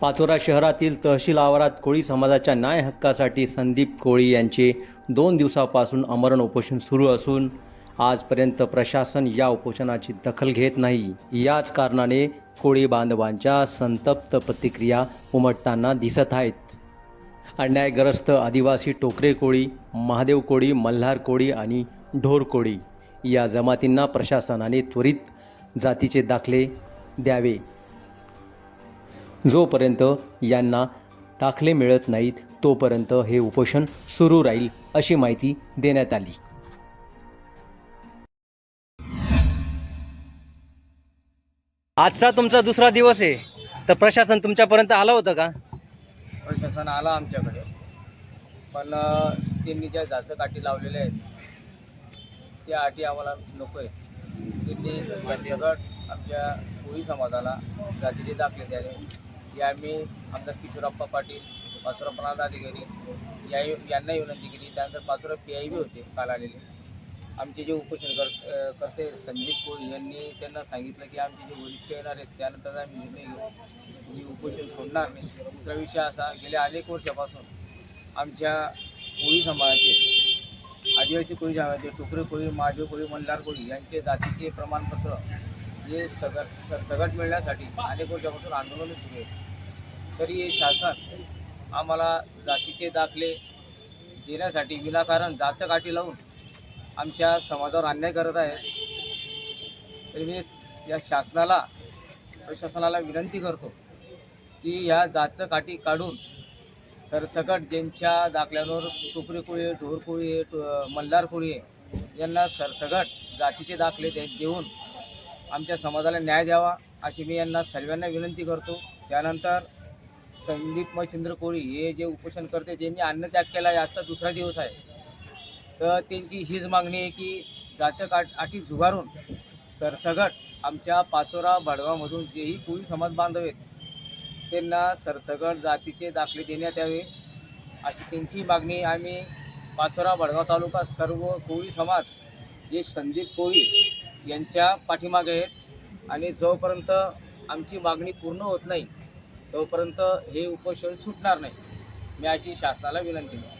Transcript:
पाचोरा शहरातील तहसील आवारात कोळी समाजाच्या न्याय हक्कासाठी संदीप कोळी यांचे दोन दिवसापासून आमरण उपोषण सुरू असून आजपर्यंत प्रशासन या उपोषणाची दखल घेत नाही. याच कारणाने कोळी बांधवांच्या संतप्त प्रतिक्रिया उमटताना दिसत आहेत. अन्यायग्रस्त आदिवासी टोकरे कोळी महादेव कोळी मल्हार कोळी आणि ढोर कोळी या जमातींना प्रशासनाने त्वरित जातीचे दाखले द्यावे. जोपर्यंत यांना दाखले मिळत नाहीत तोपर्यंत हे उपोषण सुरू राहील अशी माहिती देण्यात आली. आजचा तुमचा दुसरा दिवस आहे. तर प्रशासन तुमच्यापर्यंत आलं होतं का? प्रशासन आला आमच्याकडे. पण त्यांनी ज्या जाचं काठी लावलेल्या आहेत त्या अटी आम्हाला नको आहे त्यांनी सगळं आमच्या कोळी समाजाला जातीचे दाखले द्यावे. या आम्ही आमदार किशोरप्पा पाटील पाचोरा पदाधिकारी या यांना विनंती केली. त्यानंतर पाचोरा पी आय बी होते काल आलेले. आमचे जे उपोषण कर करते संदीप कोळी यांनी त्यांना सांगितलं की आमचे जे वरिष्ठ येणार आहेत त्यानंतर आम्ही निर्णय घेऊ. मी उपोषण सोडणार नाही. दुसरा विषय असा गेल्या अनेक वर्षापासून आमच्या कोळी समाजाचे आदिवासी कोळी समाजाचे टुकरे कोळी महादेव कोळी मल्हार कोळी यांचे जातीचे प्रमाणपत्र हे सगट सगट मिळण्यासाठी अनेक वर्षापासून आंदोलन सुरू आहे. तरी हे शासन आम्हाला जातीचे दाखले देण्यासाठी विनाकारण जाचं काठी लावून आमच्या समाजावर अन्याय करत आहे. तरी मी या शासनाला प्रशासनाला विनंती करतो की ह्या जातचं काठी काढून सरसकट ज्यांच्या दाखल्यांवर टोकरी कोळी ढोर कोळी टु- मल्हार कोळी आहे, यांना सरसकट जातीचे दाखले दे देऊन आमच्या समाजाला न्याय द्यावा अशी मी यांना सर्वांना विनंती करतो. त्यानंतर संदीप मच्छिंद्र कोळी हे जे उपोषण करते ज्यांनी अन्नत्याग केला आहे आजचा दुसरा दिवस आहे. तर त्यांची हीच मागणी आहे की जातक काठ अटी झुगारून सरसगट आमच्या पाचोरा भडगावमधून जेही कोळी समाज बांधव आहेत त्यांना सरसगट जातीचे दाखले देण्यात यावे अशी त्यांची मागणी आम्ही पाचोरा भडगाव तालुका सर्व कोळी समाज जे संदीप कोळी यांच्या पाठीमागे आहेत. आणि जोपर्यंत आमची मागणी पूर्ण होत नाही तोपर्यंत हे उपोषण सुटणार नाही. मी अशी शासनाला विनंती करतो.